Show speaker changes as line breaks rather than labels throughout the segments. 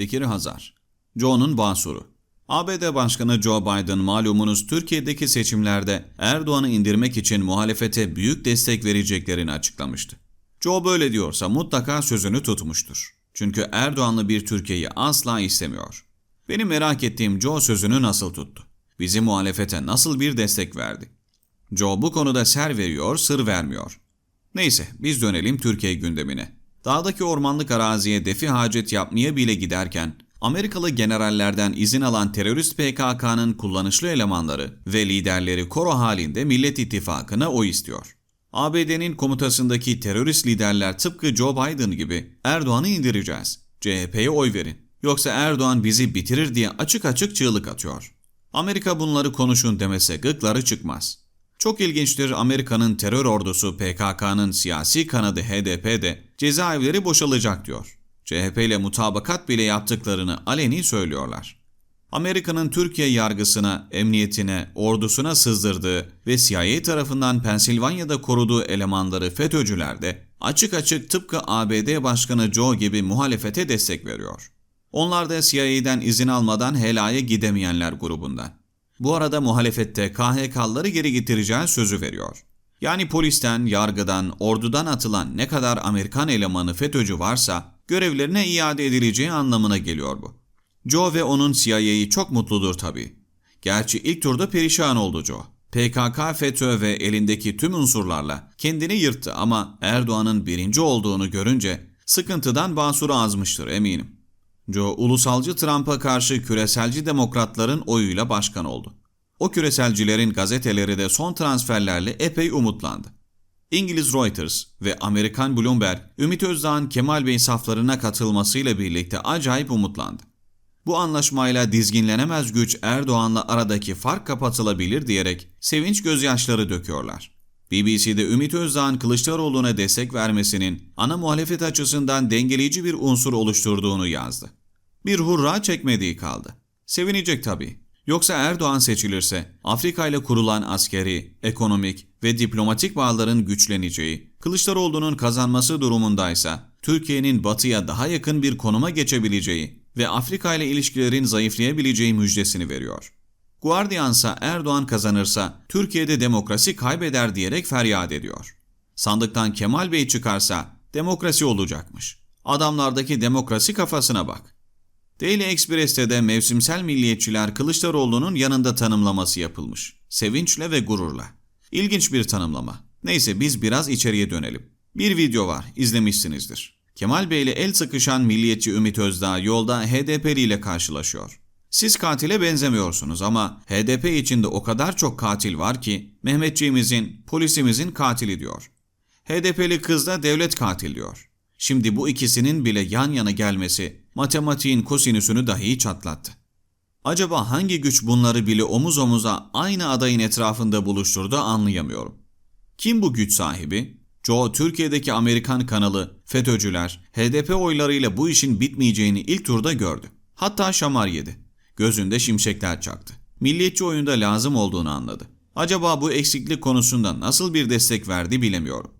Bekir Hazar Joe'nun basuru ABD Başkanı Joe Biden malumunuz Türkiye'deki seçimlerde Erdoğan'ı indirmek için muhalefete büyük destek vereceklerini açıklamıştı. Joe böyle diyorsa mutlaka sözünü tutmuştur. Çünkü Erdoğanlı bir Türkiye'yi asla istemiyor. Benim merak ettiğim Joe sözünü nasıl tuttu? Bizi muhalefete nasıl bir destek verdi? Joe bu konuda ser veriyor, sır vermiyor. Neyse biz dönelim Türkiye gündemine. Dağdaki ormanlık araziye defi hacet yapmaya bile giderken Amerikalı generallerden izin alan terörist PKK'nın kullanışlı elemanları ve liderleri koro halinde Millet İttifakı'na oy istiyor. ABD'nin komutasındaki terörist liderler tıpkı Joe Biden gibi Erdoğan'ı indireceğiz. CHP'ye oy verin. Yoksa Erdoğan bizi bitirir diye açık açık çığlık atıyor. Amerika bunları konuşun demese gıkları çıkmaz. Çok ilginçtir Amerika'nın terör ordusu PKK'nın siyasi kanadı HDP de cezaevleri boşalacak diyor. CHP ile mutabakat bile yaptıklarını aleni söylüyorlar. Amerika'nın Türkiye yargısına, emniyetine, ordusuna sızdırdığı ve CIA tarafından Pensilvanya'da koruduğu elemanları FETÖ'cüler de açık açık tıpkı ABD Başkanı Joe gibi muhalefete destek veriyor. Onlar da CIA'den izin almadan helaya gidemeyenler grubundan. Bu arada muhalefette KHK'ları geri getireceği sözü veriyor. Yani polisten, yargıdan, ordudan atılan ne kadar Amerikan elemanı FETÖ'cü varsa görevlerine iade edileceği anlamına geliyor bu. Joe ve onun CIA'yı çok mutludur tabii. Gerçi ilk turda perişan oldu Joe. PKK, FETÖ ve elindeki tüm unsurlarla kendini yırttı ama Erdoğan'ın birinci olduğunu görünce sıkıntıdan basuru azmıştır eminim. Joe, ulusalcı Trump'a karşı küreselci demokratların oyuyla başkan oldu. O küreselcilerin gazeteleri de son transferlerle epey umutlandı. İngiliz Reuters ve Amerikan Bloomberg, Ümit Özdağ'ın Kemal Bey saflarına katılmasıyla birlikte acayip umutlandı. Bu anlaşmayla dizginlenemez güç Erdoğan'la aradaki fark kapatılabilir diyerek sevinç gözyaşları döküyorlar. BBC'de Ümit Özdağ'ın Kılıçdaroğlu'na destek vermesinin ana muhalefet açısından dengeleyici bir unsur oluşturduğunu yazdı. Bir hurra çekmediği kaldı. Sevinecek tabii. Yoksa Erdoğan seçilirse Afrika ile kurulan askeri, ekonomik ve diplomatik bağların güçleneceği, Kılıçdaroğlu'nun kazanması durumundaysa Türkiye'nin batıya daha yakın bir konuma geçebileceği ve Afrika ile ilişkilerin zayıflayabileceği müjdesini veriyor. Guardiansa Erdoğan kazanırsa Türkiye'de demokrasi kaybeder diyerek feryat ediyor. Sandıktan Kemal Bey çıkarsa demokrasi olacakmış. Adamlardaki demokrasi kafasına bak. Daily Express'te de mevsimsel milliyetçiler Kılıçdaroğlu'nun yanında tanımlaması yapılmış. Sevinçle ve gururla. İlginç bir tanımlama. Neyse biz biraz içeriye dönelim. Bir video var, izlemişsinizdir. Kemal Bey ile el sıkışan milliyetçi Ümit Özdağ yolda HDP'li ile karşılaşıyor. Siz katile benzemiyorsunuz ama HDP içinde o kadar çok katil var ki Mehmetçiğimizin, polisimizin katili diyor. HDP'li kız da devlet katil diyor. Şimdi bu ikisinin bile yan yana gelmesi matematiğin kosinüsünü dahi çatlattı. Acaba hangi güç bunları bile omuz omuza aynı adayın etrafında buluşturdu anlayamıyorum. Kim bu güç sahibi? Joe Türkiye'deki Amerikan kanalı, FETÖ'cüler, HDP oylarıyla bu işin bitmeyeceğini ilk turda gördü. Hatta şamar yedi. Gözünde şimşekler çaktı. Milliyetçi oyunda lazım olduğunu anladı. Acaba bu eksiklik konusunda nasıl bir destek verdi bilemiyorum.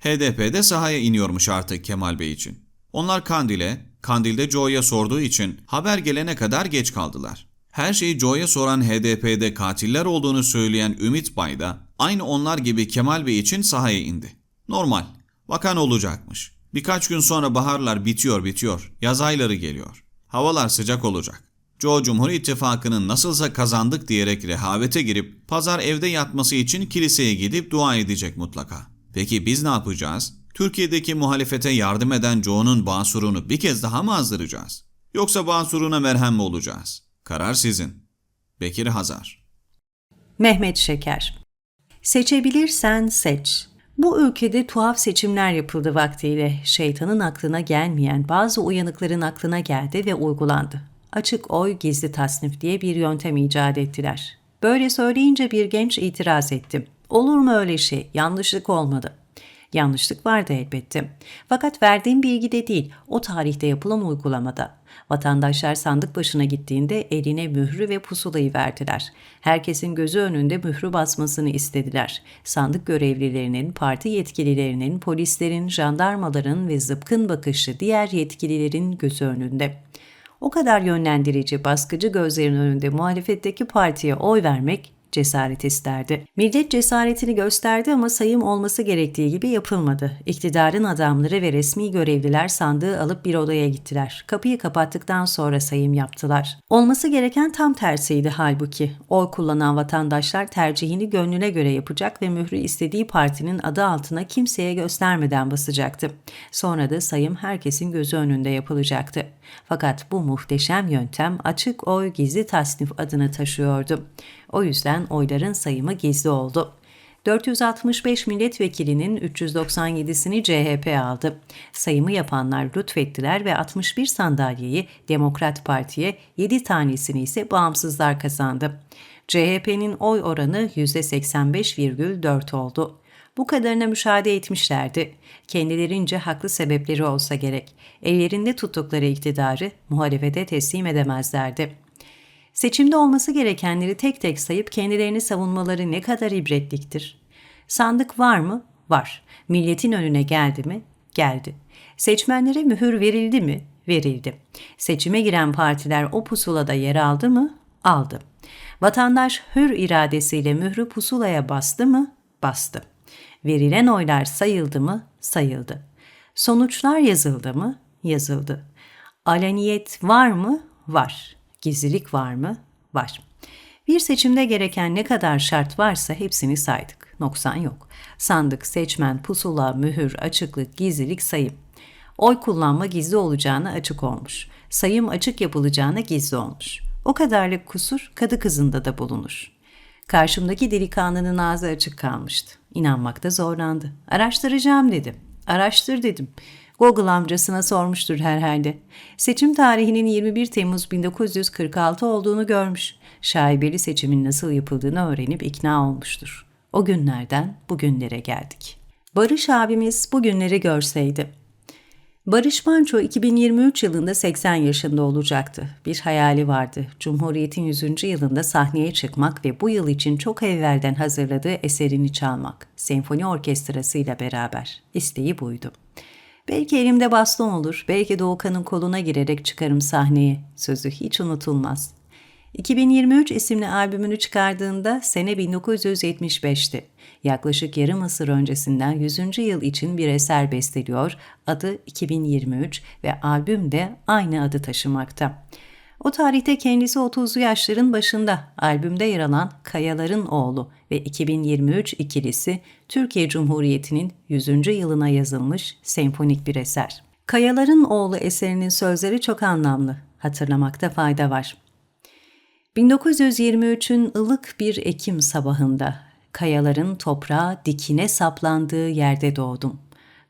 HDP'de sahaya iniyormuş artık Kemal Bey için. Onlar Kandil'e, Kandil'de Joe'ya sorduğu için haber gelene kadar geç kaldılar. Her şeyi Joe'ya soran HDP'de katiller olduğunu söyleyen Ümit Bay da aynı onlar gibi Kemal Bey için sahaya indi. Normal, bakan olacakmış. Birkaç gün sonra baharlar bitiyor bitiyor, yaz ayları geliyor. Havalar sıcak olacak. Joe Cumhur İttifakı'nın nasılsa kazandık diyerek rehavete girip pazar evde yatması için kiliseye gidip dua edecek mutlaka. Peki biz ne yapacağız? Türkiye'deki muhalefete yardım eden Joe'nun basurunu bir kez daha mı azdıracağız? Yoksa basuruna merhem mi olacağız? Karar sizin. Bekir Hazar
Mehmet Şeker Seçebilirsen seç. Bu ülkede tuhaf seçimler yapıldı vaktiyle. Şeytanın aklına gelmeyen bazı uyanıkların aklına geldi ve uygulandı. Açık oy gizli tasnif diye bir yöntem icat ettiler. Böyle söyleyince bir genç itiraz etti. Olur mu öyle şey? Yanlışlık olmadı. Yanlışlık vardı elbette. Fakat verdiğim bilgi de değil, o tarihte yapılan uygulamada. Vatandaşlar sandık başına gittiğinde eline mührü ve pusulayı verdiler. Herkesin gözü önünde mührü basmasını istediler. Sandık görevlilerinin, parti yetkililerinin, polislerin, jandarmaların ve zıpkın bakışlı diğer yetkililerin gözü önünde. O kadar yönlendirici, baskıcı gözlerin önünde muhalefetteki partiye oy vermek cesaret isterdi. Millet cesaretini gösterdi ama sayım olması gerektiği gibi yapılmadı. İktidarın adamları ve resmi görevliler sandığı alıp bir odaya gittiler. Kapıyı kapattıktan sonra sayım yaptılar. Olması gereken tam tersiydi halbuki. Oy kullanan vatandaşlar tercihini gönlüne göre yapacak ve mührü istediği partinin adı altına kimseye göstermeden basacaktı. Sonra da sayım herkesin gözü önünde yapılacaktı. Fakat bu muhteşem yöntem açık oy gizli tasnif adını taşıyordu. O yüzden oyların sayımı gizli oldu. 465 milletvekilinin 397'sini CHP aldı. Sayımı yapanlar lütfettiler ve 61 sandalyeyi Demokrat Parti'ye, 7 tanesini ise bağımsızlar kazandı. CHP'nin oy oranı %85,4 oldu. Bu kadarına müşahede etmişlerdi. Kendilerince haklı sebepleri olsa gerek. Ellerinde tuttukları iktidarı muhalefete teslim edemezlerdi. Seçimde olması gerekenleri tek tek sayıp kendilerini savunmaları ne kadar ibretliktir. Sandık var mı? Var. Milletin önüne geldi mi? Geldi. Seçmenlere mühür verildi mi? Verildi. Seçime giren partiler o pusulada yer aldı mı? Aldı. Vatandaş hür iradesiyle mührü pusulaya bastı mı? Bastı. Verilen oylar sayıldı mı? Sayıldı. Sonuçlar yazıldı mı? Yazıldı. Alaniyet var mı? Var. Gizlilik var mı? Var. Bir seçimde gereken ne kadar şart varsa hepsini saydık. Noksan yok. Sandık, seçmen, pusula, mühür, açıklık, gizlilik, sayım. Oy kullanma gizli olacağına açık olmuş. Sayım açık yapılacağına gizli olmuş. O kadarlık kusur kadı kızında da bulunur. Karşımdaki delikanlının ağzı açık kalmıştı. İnanmakta zorlandı. Araştıracağım dedim. Araştır dedim. Google amcasına sormuştur herhalde. Seçim tarihinin 21 Temmuz 1946 olduğunu görmüş. Şaibeli seçimin nasıl yapıldığını öğrenip ikna olmuştur. O günlerden bugünlere geldik. Barış abimiz bugünleri görseydi. Barış Manço 2023 yılında 80 yaşında olacaktı. Bir hayali vardı. Cumhuriyet'in 100. yılında sahneye çıkmak ve bu yıl için çok evvelden hazırladığı eserini çalmak. Senfoni orkestrasıyla beraber. İsteği buydu. Belki elimde baston olur, belki Doğukan'ın koluna girerek çıkarım sahneye. Sözü hiç unutulmaz. 2023 isimli albümünü çıkardığında sene 1975'ti. Yaklaşık yarım asır öncesinden 100. yıl için bir eser besteliyor, adı 2023 ve albüm de aynı adı taşımakta. O tarihte kendisi 30'lu yaşların başında albümde yer alan Kayaların Oğlu ve 2023 ikilisi Türkiye Cumhuriyeti'nin 100. yılına yazılmış senfonik bir eser. Kayaların Oğlu eserinin sözleri çok anlamlı. Hatırlamakta fayda var. 1923'ün ılık bir Ekim sabahında kayaların toprağa dikine saplandığı yerde doğdum.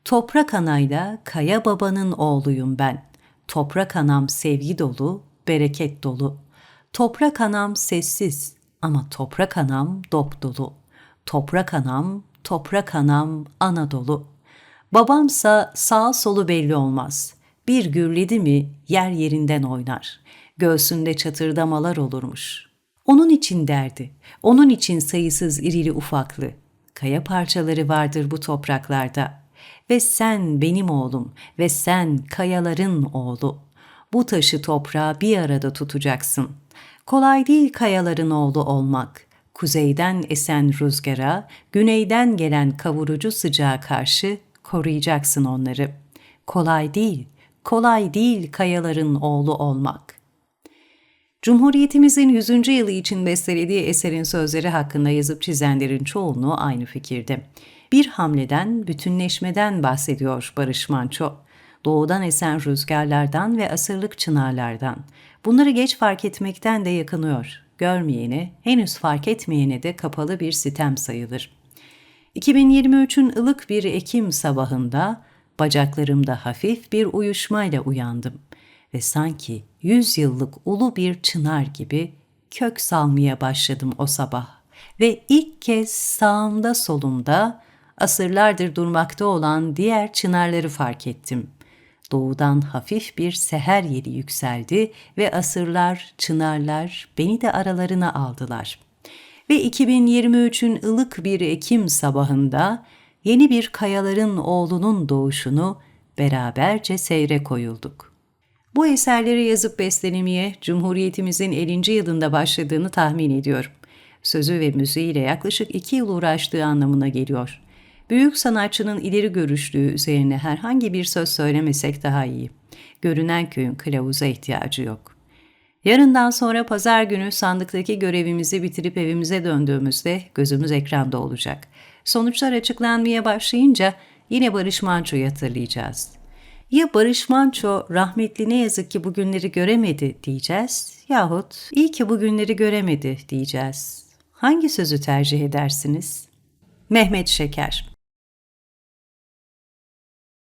Toprak anayla kaya babanın oğluyum ben. Toprak anam sevgi dolu, bereket dolu. Toprak anam sessiz ama toprak anam dop dolu. Toprak anam, toprak anam Anadolu. Babamsa sağ solu belli olmaz. Bir gürledi mi yer yerinden oynar. Göğsünde çatırdamalar olurmuş. Onun için derdi, onun için sayısız irili ufaklı. Kaya parçaları vardır bu topraklarda. Ve sen benim oğlum ve sen kayaların oğlu. Bu taşı toprağa bir arada tutacaksın. Kolay değil kayaların oğlu olmak. Kuzeyden esen rüzgara, güneyden gelen kavurucu sıcağa karşı koruyacaksın onları. Kolay değil, kolay değil kayaların oğlu olmak.'' Cumhuriyetimizin 100. yılı için bestelediği eserin sözleri hakkında yazıp çizenlerin çoğunluğu aynı fikirde. Bir hamleden, bütünleşmeden bahsediyor Barış Manço. Doğudan esen rüzgarlardan ve asırlık çınarlardan. Bunları geç fark etmekten de yakınıyor. Görmeyene, henüz fark etmeyene de kapalı bir sitem sayılır. 2023'ün ılık bir Ekim sabahında bacaklarımda hafif bir uyuşmayla uyandım ve sanki yüz yıllık ulu bir çınar gibi kök salmaya başladım o sabah. Ve ilk kez sağımda solumda asırlardır durmakta olan diğer çınarları fark ettim. Doğudan hafif bir seher yeli yükseldi ve asırlar, çınarlar beni de aralarına aldılar. Ve 2023'ün ılık bir Ekim sabahında yeni bir kayaların oğlunun doğuşunu beraberce seyre koyulduk. Bu eserleri yazıp bestelemeye Cumhuriyetimizin 50. yılında başladığını tahmin ediyorum. Sözü ve müziğiyle yaklaşık iki yıl uğraştığı anlamına geliyor. Büyük sanatçının ileri görüşlüğü üzerine herhangi bir söz söylemesek daha iyi. Görünen köyün kılavuza ihtiyacı yok. Yarından sonra pazar günü sandıktaki görevimizi bitirip evimize döndüğümüzde gözümüz ekranda olacak. Sonuçlar açıklanmaya başlayınca yine Barış Manço'yu hatırlayacağız. Ya Barış Manço rahmetli ne yazık ki bugünleri göremedi diyeceğiz yahut iyi ki bugünleri göremedi diyeceğiz. Hangi sözü tercih edersiniz? Mehmet Şeker